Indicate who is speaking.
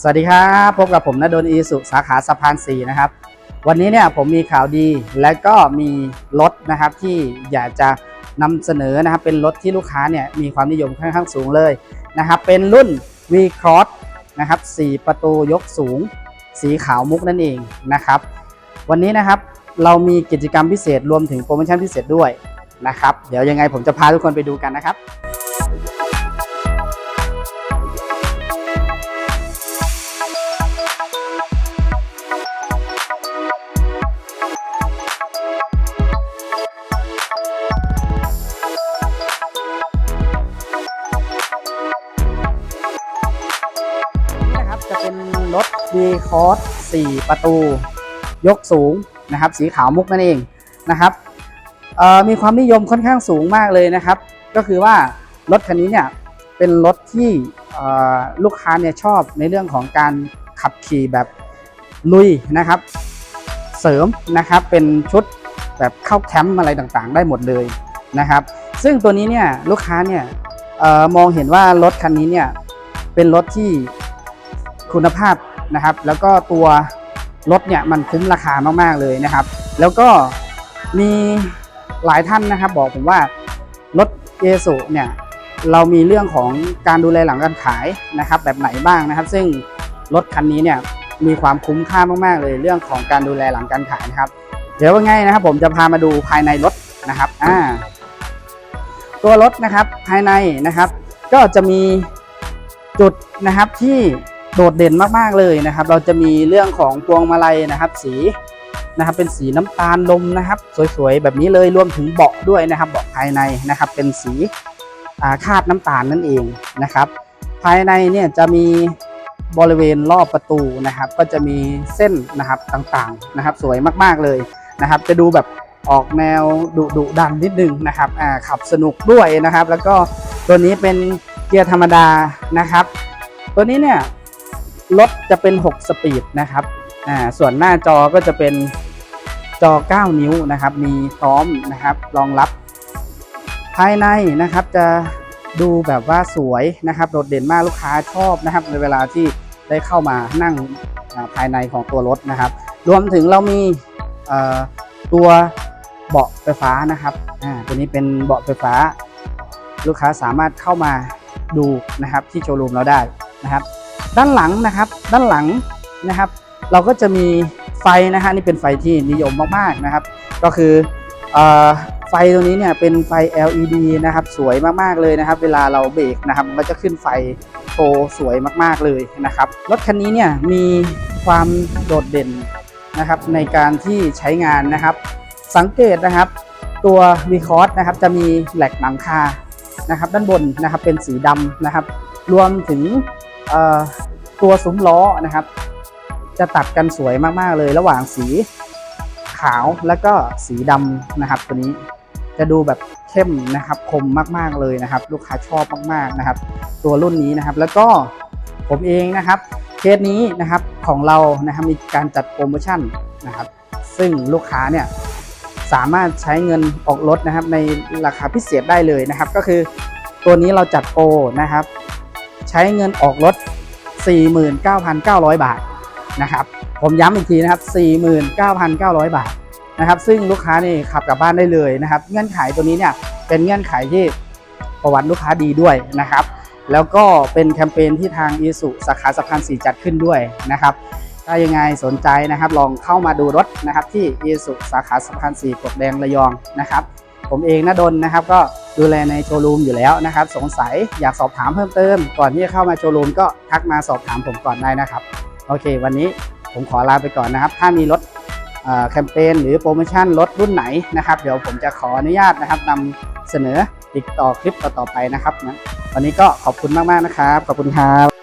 Speaker 1: สวัสดีครับพบกับผมนดลอีสุสาขาสะพาน4นะครับ วันนี้เนี่ยผมมีข่าวดีและก็มีรถนะครับที่อยากจะนำเสนอนะครับเป็นรถที่ลูกค้าเนี่ยมีความนิยมค่อนข้างสูงเลยนะครับ เป็นรุ่น V Cross นะครับ4ประตูยกสูง สีขาวมุกนั่นเองนะครับ วันนี้นะครับเรามีกิจกรรมพิเศษรวมถึงโปรโมชั่นพิเศษด้วยนะครับ เดี๋ยวยังไงผมจะพาทุกคนไปดูกันนะครับ เป็นรถ V Cross 4ประตู ยกสูงนะครับ สีขาวมุกนั่นเองนะครับมีความนิยมค่อนข้างสูงมากเลยนะครับ ก็คือว่ารถคันนี้เนี่ยเป็นรถที่ลูกค้าเนี่ยชอบในเรื่องของการขับขี่แบบลุยนะครับ เสริมนะครับเป็นชุดแบบเข้าแคมป์อะไรต่างๆ ได้หมดเลยนะครับ ซึ่งตัวนี้เนี่ยลูกค้าเนี่ยออมองเห็นว่ารถคันนี้เนี่ยเป็นรถที่ คุณภาพนะครับ แล้วก็ตัวรถเนี่ยมันคุ้มราคามากๆเลยนะครับ แล้วก็มีหลายท่านนะครับ บอกผมว่ารถเอสุเนี่ยเรามีเรื่องของการดูแลหลังการขายนะครับ แบบไหนบ้างนะครับ ซึ่งรถคันนี้เนี่ยมีความคุ้มค่ามากๆเลย เรื่องของการดูแลหลังการขายนะครับ เดี๋ยวว่าไงนะครับ ผมจะพามาดูภายในรถนะครับอ่าตัวรถนะครับภายในนะครับ ก็จะมีจุดนะครับที่ โดดเด่นมากๆเลยนะครับ เราจะมีเรื่องของพวงมาลัยนะครับ สีนะครับเป็นสีน้ำตาลลมนะครับ สวยๆ แบบนี้เลยรวมถึงเบาะด้วยนะครับเบาะภายในนะครับ เป็นสีาคาดน้ำตาลนั่นเองนะครับ ภายในเนี่ยจะมีบริเวณรอบประตูนะครับ ก็จะมีเส้นนะครับต่างๆนะครับ สวยมากๆเลยนะครับ จะดูแบบออกแนวดุดุดันนิดนึงนะครับขับสนุกด้วยนะครับ แล้วก็ตัวนี้เป็นเกียร์ธรรมดานะครับ ตัวนี้เนี่ย รถจะเป็น 6 สปีดนะครับอ่าส่วนหน้าจอก็จะเป็นจอ 9 นิ้วนะครับ มีพร้อมนะครับรองรับ ภายในนะครับจะดูแบบว่าสวยนะครับโดดเด่นมากลูกค้าชอบนะครับ ในเวลาที่ได้เข้ามานั่งภายในของตัวรถนะครับ รวมถึงเรามีตัวเบาะไฟฟ้านะครับอ่าตัวนี้เป็นเบาะไฟฟ้า ลูกค้าสามารถเข้ามาดูนะครับที่โชว์รูมเราได้นะครับ ด้านหลังนะครับ ด้านหลังนะครับ เราก็จะมีไฟนะฮะนี่เป็นไฟที่นิยมมากๆนะครับ ก็คืออไฟตัวนี้เนี่ยเป็นไฟ LED นะครับ สวยมากๆเลยนะครับ เวลาเราเบรกนะครับมันก็จะขึ้นไฟโชว์สวยมากๆเลยนะครับรถคันนี้เนี่ยมีความโดดเด่นนะครับในการที่ใช้งานนะครับ สังเกตนะครับตัว v c o s นะครับจะมีแหลกหลังคานะครับ ด้านบนนะครับเป็นสีดำนะครับ รวมถึง ตัวซุ้มล้อนะครับ จะตัดกันสวยมากๆเลยระหว่างสีขาวและก็สีดำนะครับ ตัวนี้จะดูแบบเข้มนะครับคมมากๆเลยนะครับ ลูกค้าชอบมากๆนะครับ ตัวรุ่นนี้นะครับ แล้วก็ผมเองนะครับเคสนี้นะครับของเรานะครับมีการจัดโปรโมชั่นนะครับ ซึ่งลูกค้าเนี่ยสามารถใช้เงินออกรถนะครับในราคาพิเศษได้เลยนะครับ ก็คือตัวนี้เราจัดโปรนะครับ ใช้เงินออกรถ 49,900 บาทนะครับผมย้ำอีกทีนะครับ 49,900 บาทนะครับ ซึ่งลูกค้านี่ขับกลับบ้านได้เลยนะครับ เงื่อนไขตัวนี้เนี่ยเป็นเงื่อนไขที่ประวัติลูกค้าดีด้วยนะครับ แล้วก็เป็นแคมเปญที่ทางอีสุสาขาสะพานสีจัดขึ้นด้วยนะครับ ถ้ายังไงสนใจนะครับ ลองเข้ามาดูรถนะครับที่อีสุสาขาสะพานสีกดแดงระยองนะครับ ผมเองนะดนนะครับก็ ดูแลในโชว์รูมอยู่แล้วนะครับ สงสัยอยากสอบถามเพิ่มเติม ก่อนที่จะเข้ามาโชว์รูมก็ทักมาสอบถามผมก่อนได้นะครับ โอเค วันนี้ผมขอลาไปก่อนนะครับ ถ้ามีรถแคมเปญหรือโปรโมชั่นรถรุ่นไหนนะครับ เดี๋ยวผมจะขออนุญาตนะครับนำเสนอติดต่อคลิปต่อๆไปนะครับนะวันนี้ก็ขอบคุณมากๆนะครับ ขอบคุณครับ